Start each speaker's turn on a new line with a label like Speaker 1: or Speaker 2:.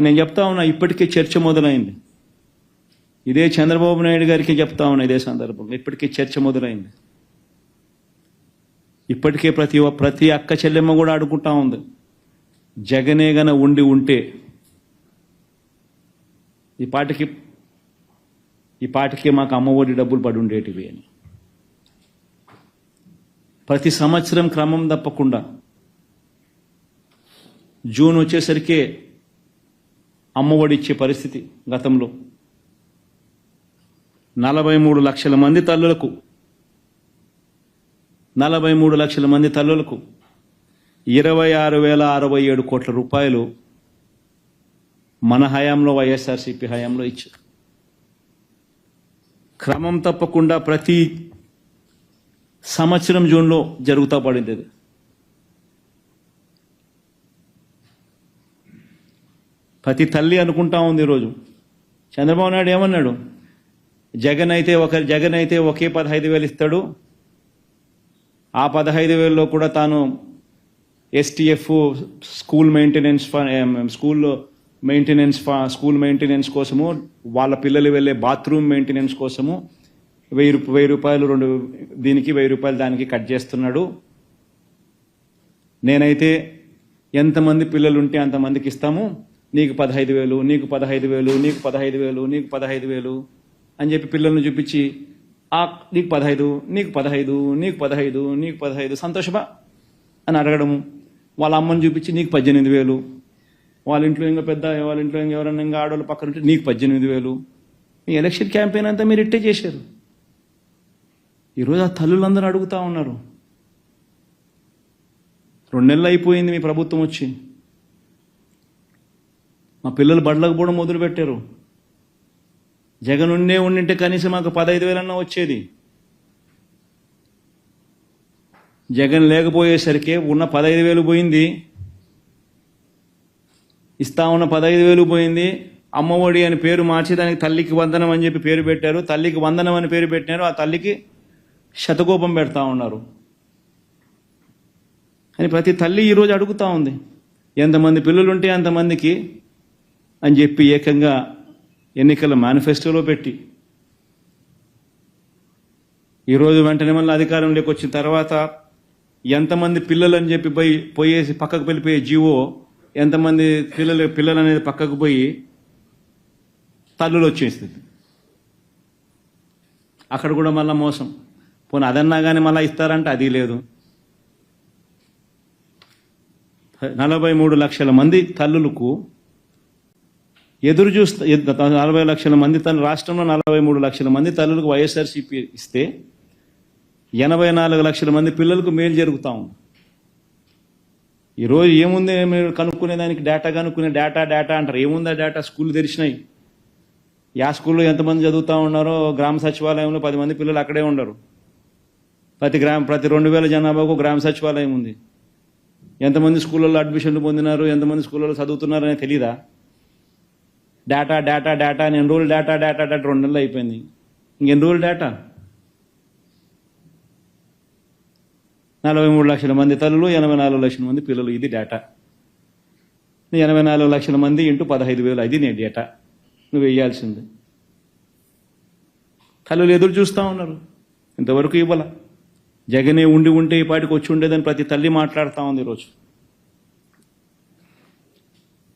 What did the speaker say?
Speaker 1: నేను చెప్తా ఉన్నా ఇప్పటికే చర్చ మొదలైంది. ఇదే చంద్రబాబు నాయుడు గారికి చెప్తా ఉన్నా ఇదే సందర్భంలో. ఇప్పటికే చర్చ మొదలైంది. ఇప్పటికే ప్రతి ప్రతి అక్క చెల్లెమ్మ కూడా అడుగుతా ఉంది. జగనే గన ఉండి ఉంటే ఈ పాటికి ఈ పాటికి మాకు అమ్మఒడి డబ్బులు పడి ఉండేటివి అని. ప్రతి సంవత్సరం క్రమం తప్పకుండా జూన్ వచ్చేసరికి అమ్మఒడిచ్చే పరిస్థితి గతంలో. నలభై మూడు లక్షల మంది తల్లులకు నలభై మూడు లక్షల మంది తల్లులకు ఇరవై ఆరు వేల అరవై ఏడు కోట్ల రూపాయలు మన హయాంలో వైఎస్ఆర్సీపీ హయాంలో ఇచ్చారు. క్రమం తప్పకుండా ప్రతి సంవత్సరం జూన్లో జరుగుతూ పడింది ప్రతి తల్లి అనుకుంటా ఉంది ఈరోజు చంద్రబాబు నాయుడు ఏమన్నాడు? జగన్ అయితే ఒక జగన్ అయితే ఒకే పదహైదు వేలు ఇస్తాడు. ఆ పదహైదు వేలలో కూడా తాను ఎస్టీఎఫ్ స్కూల్ మెయింటెనెన్స్ ఫ- స్కూల్లో మెయింటెనెన్స్ ఫ- స్కూల్ మెయింటెనెన్స్ కోసము వాళ్ళ పిల్లలు వెళ్ళే బాత్రూమ్ మెయింటెనెన్స్ కోసము వెయ్యి రూప- వెయ్యి రూపాయలు రెండు దీనికి వెయ్యి రూపాయలు దానికి కట్ చేస్తున్నాడు. నేనైతే ఎంతమంది పిల్లలు ఉంటే అంతమందికి ఇస్తాము. నీకు పదహైదు వేలు నీకు పదహైదు వేలు నీకు పదహైదు వేలు నీకు పదహైదు వేలు అని చెప్పి పిల్లల్ని చూపించి ఆ నీకు పదహైదు నీకు పదహైదు నీకు పదహైదు నీకు పదహైదు సంతోషమా? అని అడగడము. వాళ్ళ అమ్మని చూపించి నీకు పద్దెనిమిది వేలు. వాళ్ళ ఇంట్లో ఇంకా పెద్ద వాళ్ళ ఇంట్లో ఇంకా ఎవరన్నా ఇంకా ఆడవాళ్ళు పక్కన ఉంటే నీకు పద్దెనిమిది వేలు. మీ ఎలక్షన్ క్యాంపెయిన్ అంతా మీరు ఇట్టే చేశారు. ఈరోజు ఆ తల్లులందరూ అడుగుతా ఉన్నారు. రెండు నెలలు అయిపోయింది మీ ప్రభుత్వం వచ్చి. మా పిల్లలు బడులకు కూడా మొదలు పెట్టారు జగన్ ఉండే ఉండింటే కనీసం మాకు పదహైదు వేలన్నా వచ్చేది. జగన్ లేకపోయేసరికి ఉన్న పదహైదు వేలు పోయింది. ఇస్తా ఉన్న పదహైదు వేలు పోయింది. అమ్మఒడి అని పేరు మార్చి దానికి తల్లికి వందనం అని చెప్పి పేరు పెట్టారు. తల్లికి వందనం అని పేరు పెట్టినారు. ఆ తల్లికి శతకోపం పెడతా ఉన్నారు. అని ప్రతి తల్లి ఈరోజు అడుగుతా ఉంది. ఎంతమంది పిల్లలు ఉంటే అంతమందికి అని చెప్పి ఏకంగా ఎన్నికల మేనిఫెస్టోలో పెట్టి ఈరోజు వెంటనే మళ్ళీ అధికారంలోకి వచ్చిన తర్వాత ఎంతమంది పిల్లలు అని చెప్పి పోయి పోయేసి పక్కకు వెళ్ళిపోయే జీవో ఎంతమంది పిల్లలు పిల్లలు అనేది పక్కకు పోయి తల్లులు వచ్చేస్తుంది అక్కడ కూడా మళ్ళీ మోసం. పోనీ అదన్నా కానీ మళ్ళీ ఇస్తారంటే అది లేదు. నలభై మూడు లక్షల మంది తల్లులకు ఎదురు చూస్తే నలభై లక్షల మంది తన రాష్ట్రంలో నలభై మూడు లక్షల మంది తల్లులకు వైఎస్ఆర్సీపీ ఇస్తే ఎనభై నాలుగు లక్షల మంది పిల్లలకు మేలు జరుగుతూ ఉంది. ఈరోజు ఏముంది మీరు కనుక్కునే దానికి డేటా కనుక్కునే డేటా డేటా అంటారు. ఏముందా డేటా స్కూల్ తెరిచినాయి. యా స్కూల్లో ఎంతమంది చదువుతా ఉన్నారో గ్రామ సచివాలయంలో పది మంది పిల్లలు అక్కడే ఉండరు. ప్రతి గ్రామ ప్రతి రెండు వేల జనాభాకు గ్రామ సచివాలయం ఉంది. ఎంతమంది స్కూళ్ళల్లో అడ్మిషన్లు పొందినారు ఎంతమంది స్కూళ్ళలో చదువుతున్నారనే తెలీదా? డేటా డేటా డేటా అని ఎన్రోల్ డేటా డేటా డేటా రెండు నెలలు అయిపోయింది. ఇంకెన్రోల్ డేటా నలభై మూడు లక్షల మంది తల్లులు ఎనభై నాలుగు లక్షల మంది పిల్లలు ఇది డేటా ఎనభై నాలుగు లక్షల మంది ఇంటూ పదహైదు వేలు అది నీ డేటా నువ్వు వేయాల్సింది. తల్లులు ఎదురు చూస్తూ ఉన్నారు. ఇంతవరకు ఇవ్వాల. జగనే ఉండి ఉంటే ఈ పాటికి వచ్చి ఉండేదని ప్రతి తల్లి మాట్లాడుతూ ఉంది ఈరోజు.